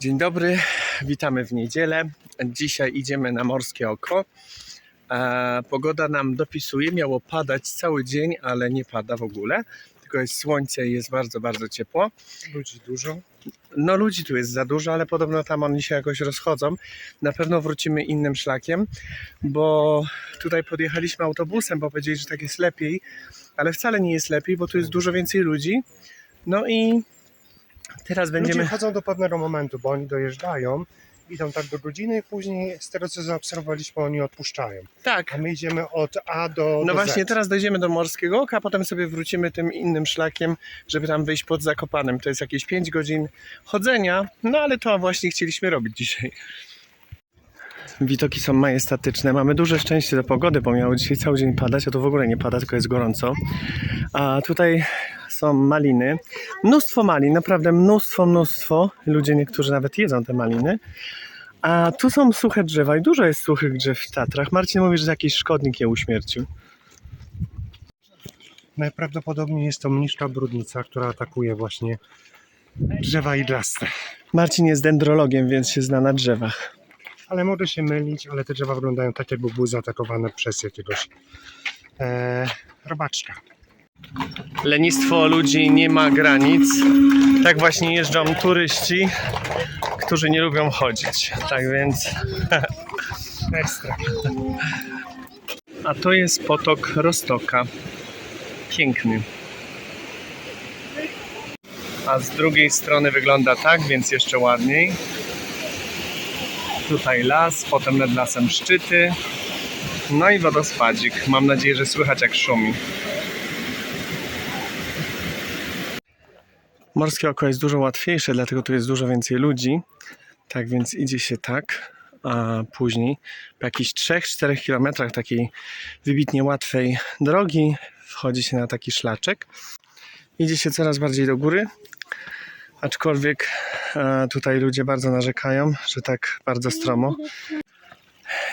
Dzień dobry, witamy w niedzielę. Dzisiaj idziemy na Morskie Oko. Pogoda nam dopisuje, miało padać cały dzień, ale nie pada w ogóle. Tylko jest słońce i jest bardzo, bardzo ciepło. Ludzi dużo. No ludzi tu jest za dużo, ale podobno tam oni się jakoś rozchodzą. Na pewno wrócimy innym szlakiem, bo tutaj podjechaliśmy autobusem, bo powiedzieli, że tak jest lepiej, ale wcale nie jest lepiej, bo tu jest dużo więcej ludzi. No i teraz będziemy... Ludzie chodzą do pewnego momentu, bo oni dojeżdżają, idą tak do godziny i później z tego co zaobserwowaliśmy oni odpuszczają. Tak, A my idziemy od A do, No do właśnie, Z. teraz dojdziemy do Morskiego Oka, a potem sobie wrócimy tym innym szlakiem, żeby tam wyjść pod Zakopanem. To jest jakieś 5 godzin chodzenia, no ale to właśnie chcieliśmy robić dzisiaj. Widoki są majestatyczne. Mamy duże szczęście do pogody, bo miało dzisiaj cały dzień padać, a to w ogóle nie pada, tylko jest gorąco. A tutaj są maliny. Mnóstwo malin, naprawdę mnóstwo, mnóstwo. Ludzie niektórzy nawet jedzą te maliny. A tu są suche drzewa i dużo jest suchych drzew w Tatrach. Marcin mówi, że jakiś szkodnik je uśmiercił. Najprawdopodobniej jest to mniszka brudnica, która atakuje właśnie drzewa iglaste. Marcin jest dendrologiem, więc się zna na drzewach. Ale mogę się mylić, ale te drzewa wyglądają tak, jakby były zaatakowane przez jakiegoś e, robaczka. Lenistwo ludzi nie ma granic. Tak właśnie jeżdżą turyści, którzy nie lubią chodzić. Tak więc. Ekstra. A to jest potok Rostoka. Piękny. A z drugiej strony wygląda tak, więc jeszcze ładniej. Tutaj las, potem nad lasem szczyty. No i wodospadzik. Mam nadzieję, że słychać jak szumi. Morskie oko jest dużo łatwiejsze, dlatego tu jest dużo więcej ludzi. Tak więc idzie się tak, a później po jakichś 3-4 kilometrach takiej wybitnie łatwej drogi wchodzi się na taki szlaczek. Idzie się coraz bardziej do góry, aczkolwiek e, tutaj ludzie bardzo narzekają, że tak bardzo stromo.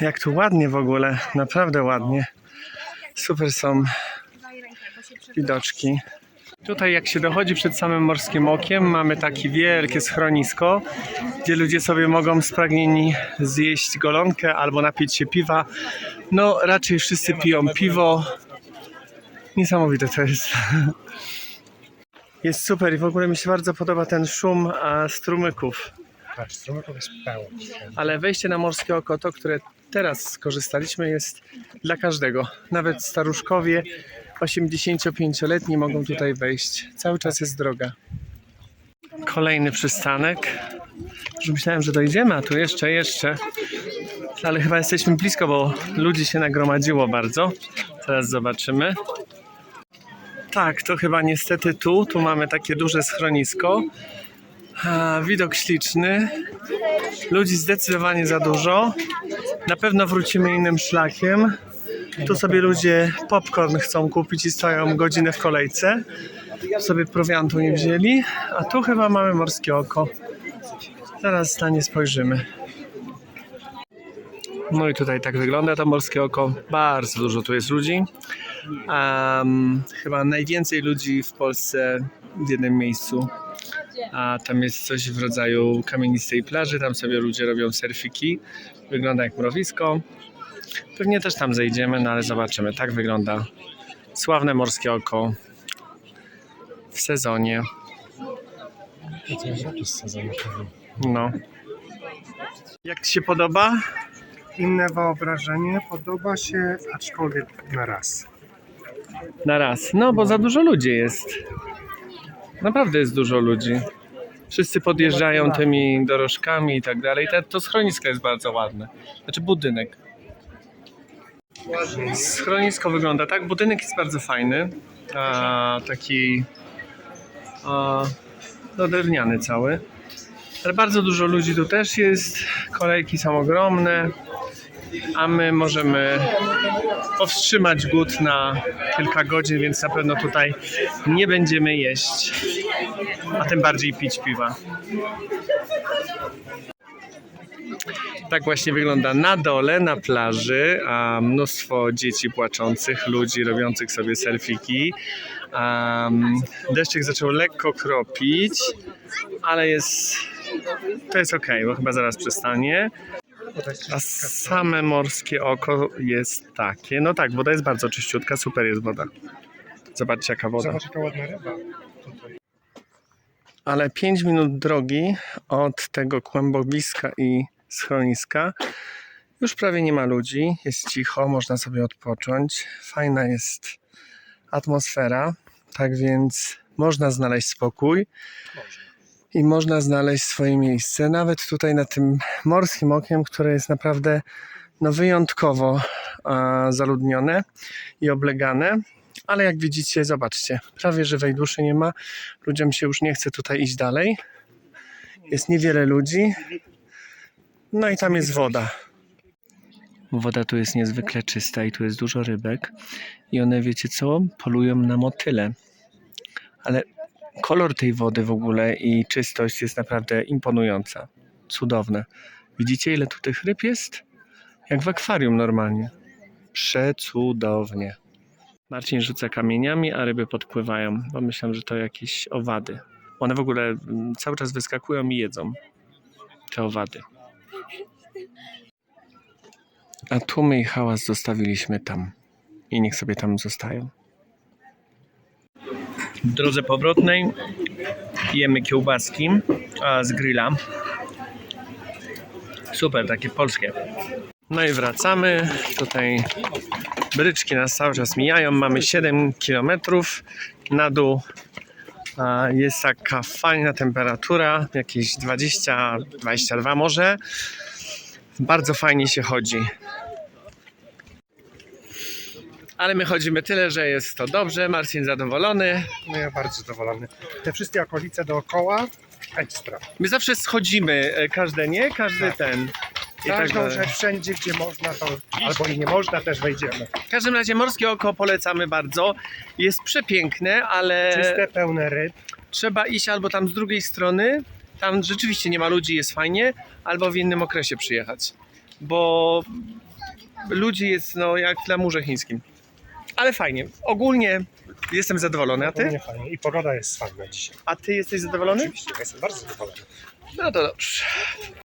Jak tu ładnie w ogóle, naprawdę ładnie. Super są widoczki. Tutaj jak się dochodzi przed samym Morskim Okiem, mamy takie wielkie schronisko, gdzie ludzie sobie mogą spragnieni zjeść golonkę albo napić się piwa. No raczej wszyscy piją piwo. Niesamowite to jest. Jest super i w ogóle mi się bardzo podoba ten szum strumyków. Tak, strumyków jest pełno. Ale wejście na Morskie Oko, to które teraz skorzystaliśmy, jest dla każdego. Nawet staruszkowie 85-letni mogą tutaj wejść. Cały czas jest droga. Kolejny przystanek. Już myślałem, że dojdziemy, a tu jeszcze, jeszcze. Ale chyba jesteśmy blisko, bo ludzi się nagromadziło bardzo. Teraz zobaczymy. Tak, to chyba niestety tu. Tu mamy takie duże schronisko. A, widok śliczny. Ludzi zdecydowanie za dużo. Na pewno wrócimy innym szlakiem. Tu sobie ludzie popcorn chcą kupić i stoją godzinę w kolejce. Sobie prowiantu nie wzięli. A tu chyba mamy morskie oko. Zaraz na nie spojrzymy. No i tutaj tak wygląda to morskie oko. Bardzo dużo tu jest ludzi. Em, chyba najwięcej ludzi w Polsce w jednym miejscu. A tam jest coś w rodzaju kamienistej plaży. Tam sobie ludzie robią surfiki. Wygląda jak mrowisko. Pewnie też tam zejdziemy, no ale zobaczymy. Tak wygląda sławne morskie oko w sezonie. No. Jak Ci się podoba? Inne wyobrażenie podoba się, aczkolwiek na raz. Na raz. No, bo za dużo ludzi jest. Naprawdę jest dużo ludzi. Wszyscy podjeżdżają tymi dorożkami i tak dalej. To schronisko jest bardzo ładne. Znaczy budynek. Schronisko wygląda tak. Budynek jest bardzo fajny. A, taki a, no, drewniany cały. Ale bardzo dużo ludzi tu też jest. Kolejki są ogromne. A my możemy powstrzymać głód na kilka godzin, więc na pewno tutaj nie będziemy jeść, a tym bardziej pić piwa. Tak właśnie wygląda na dole, na plaży, a mnóstwo dzieci płaczących, ludzi robiących sobie selfiki. Um, deszczyk zaczął lekko kropić, ale jest, to jest ok, bo chyba zaraz przestanie. A same morskie oko jest takie. No tak, woda jest bardzo czyściutka, super jest woda. Zobaczcie jaka woda. Zobacz jaka ładna ryba. Ale 5 minut drogi od tego kłębowiska i schroniska już prawie nie ma ludzi, jest cicho, można sobie odpocząć. Fajna jest atmosfera, tak więc można znaleźć spokój i można znaleźć swoje miejsce, nawet tutaj na tym morskim okiem, które jest naprawdę no, wyjątkowo zaludnione i oblegane. Ale jak widzicie, zobaczcie, prawie żywej duszy nie ma. Ludziom się już nie chce tutaj iść dalej. Jest niewiele ludzi. No i tam jest woda. Woda tu jest niezwykle czysta i tu jest dużo rybek. I one, wiecie co, polują na motyle. Ale kolor tej wody w ogóle i czystość jest naprawdę imponująca. Cudowne. Widzicie, ile tu tych ryb jest? Jak w akwarium normalnie. Przecudownie. Marcin rzuca kamieniami, a ryby podpływają, bo myślę, że to jakieś owady. One w ogóle mm, cały czas wyskakują i jedzą te owady. A tłumy i hałas zostawiliśmy tam. I niech sobie tam zostają. W drodze powrotnej jemy kiełbaski z grilla. Super, takie polskie. No i wracamy. Tutaj bryczki nas cały czas mijają. Mamy 7 km na dół. Jest taka fajna temperatura, jakieś 20-22 może. Bardzo fajnie się chodzi. Ale my chodzimy tyle, że jest to dobrze. Marcin zadowolony. No ja bardzo zadowolony. Te wszystkie okolice dookoła ekstra. My zawsze schodzimy, e, każde nie, każdy Tak. ten. I Każdą tak, rzecz wszędzie, gdzie można, to albo i nie można, też wejdziemy. w każdym razie morskie oko polecamy bardzo. Jest przepiękne, ale Czyste, pełne ryb. trzeba iść albo tam z drugiej strony, tam rzeczywiście nie ma ludzi, jest fajnie, albo w innym okresie przyjechać. Bo ludzi jest no jak na murze chińskim. Ale fajnie. Ogólnie jestem zadowolony. A ty? Nie fajnie. I pogoda jest fajna dzisiaj. A ty jesteś zadowolony? Oczywiście, ja jestem bardzo zadowolony. No to dobrze.